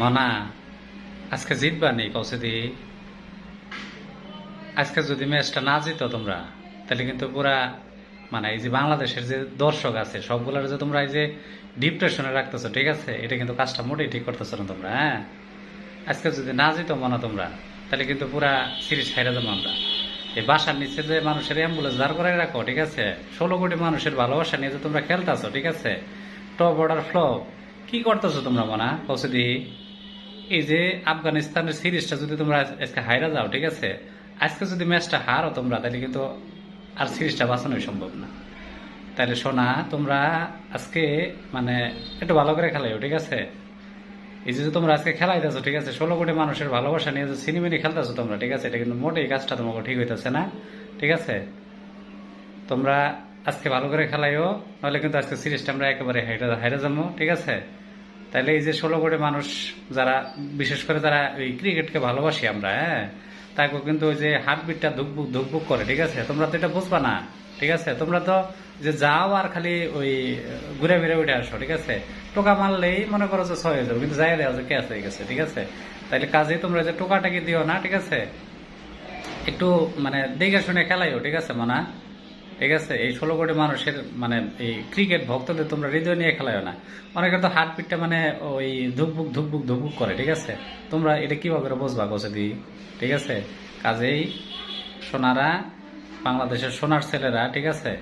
মনা আজকে জিতবা নেই কৌশে দি। আজকে যদি ম্যাচটা না জিতো তোমরা, তাহলে কিন্তু পুরা মানে এই যে বাংলাদেশের যে দর্শক আছে, সবগুলোর যে তোমরা এই যে ডিপ্রেশনে রাখতেছো, ঠিক আছে? এটা কিন্তু কাজটা মোটেই ঠিক করতেছো না তোমরা হ্যাঁ? আজকে যদি না জিতো মনে তোমরা, তাহলে কিন্তু পুরা সিরিজ হাইরা যাব আমরা। এই বাসার নিচে যে মানুষের অ্যাম্বুলেন্স দাঁড় করে রাখো, ঠিক আছে? ষোলো কোটি মানুষের ভালোবাসা নিয়ে যে তোমরা খেলতেছো, ঠিক আছে? টপ অর্ডার ফ্লপ কি করতেছো তোমরা মনা কৌশদি এই যে আফগানিস্তানের সিরিজটা যদি তোমরা আজকে হাইরা যাও, ঠিক আছে? আজকে যদি ম্যাচটা হারো তোমরা, তাহলে কিন্তু আর সিরিজটা বাঁচানোই সম্ভব না। তাহলে শোনা তোমরা আজকে মানে একটু ভালো করে খেলাইও, ঠিক আছে? এই যে তোমরা আজকে খেলাইতেছো, ঠিক আছে? ষোলো কোটি মানুষের ভালোবাসা নিয়ে যে সিনেমিনি খেলতেছো তোমরা, ঠিক আছে? এটা কিন্তু মোটেই কাজটা তোমাকে ঠিক হইতেছে না, ঠিক আছে? তোমরা আজকে ভালো করে খেলাইও, নাহলে কিন্তু আজকে সিরিজটা আমরা একেবারে হাইরা হাইরা যাব, ঠিক আছে? তাহলে এই যে ষোলো কোটি মানুষ যারা, বিশেষ করে যারা ওই ক্রিকেটকে ভালোবাসি আমরা হ্যাঁ তাকে কিন্তু ওই যে হার্টবিটটা ধুকবুক ধুকবুক করে, ঠিক আছে? তোমরা তো এটা বুঝবা না, ঠিক আছে? তোমরা তো যে যাও আর খালি ওই ঘুরে ফিরে উঠে আসো, ঠিক আছে? টোকা মারলেই মনে করো যে ছয় হয়ে কিন্তু যাই দেওয়া যে ক্যাচ হয়ে গেছে, ঠিক আছে? তাহলে কাজে তোমরা যে টোকাটাকে দিও না, ঠিক আছে? একটু মানে দেখে শুনে খেলাইও, ঠিক আছে, মানা? ঠিক আছে এই ষোলো কোটি মানুষের মানে এই ক্রিকেট ভক্তদের তোমরা হৃদয় নিয়ে খেলাইও না। অনেকের তো হার্টবিটটা মানে ওই ধুকবুক ধুকবুক ধুকবুক করে, ঠিক আছে? তোমরা এটা কীভাবে বুঝবা গোছে দি? ঠিক আছে? কাজেই সোনারা, বাংলাদেশের সোনার ছেলেরা, ঠিক আছে?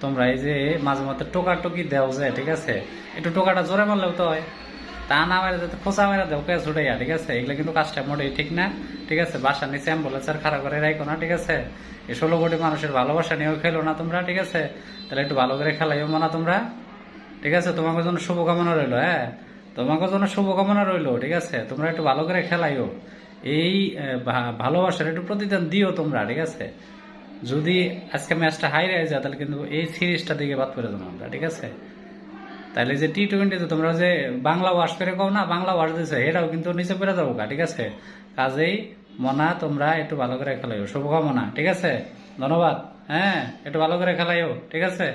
তোমরা এই যে মাঝে মধ্যে টোকা টুকি দেও যে ঠিক আছে? একটু টোকাটা জোরে মারলেও তো হয়। তা না মেরে যাতে খোঁচা মেরে দেও কে ছুটাইয়া ঠিক আছে? এগুলো কিন্তু কাজটা মোটেই ঠিক না, ঠিক আছে? বাসার নিচে অ্যাম্বুলেন্স আর খারাপ করে রাখো না, ঠিক আছে? এই ষোলো কোটি মানুষের ভালোবাসা নিয়েও খেলো না তোমরা, ঠিক আছে? তাহলে একটু ভালো করে খেলাইও না তোমরা, ঠিক আছে? তোমাকে জন্য শুভকামনা রইল হ্যাঁ? তোমাকে জন্য শুভকামনা রইল, ঠিক আছে? তোমরা একটু ভালো করে খেলাইও। এই ভালোবাসার একটু প্রতিদান দিও তোমরা, ঠিক আছে? যদি আজকে ম্যাচটা হাইরে যায়, তাহলে কিন্তু এই সিরিজটা দিকে বাদ করে দেবো আমরা, ঠিক আছে? তাহলে যে টি টোয়েন্টিতে তোমরা যে বাংলা ওয়াশ করে কও না, বাংলা ওয়াশ দিয়েছে এটাও কিন্তু নিচে পড়ে যাব ঠিক আছে? কাজেই মনা, তোমরা একটু ভালো করে খেলাইও। শুভকামনা, ঠিক আছে? ধন্যবাদ। হ্যাঁ একটু ভালো করে খেলাইও, ঠিক আছে?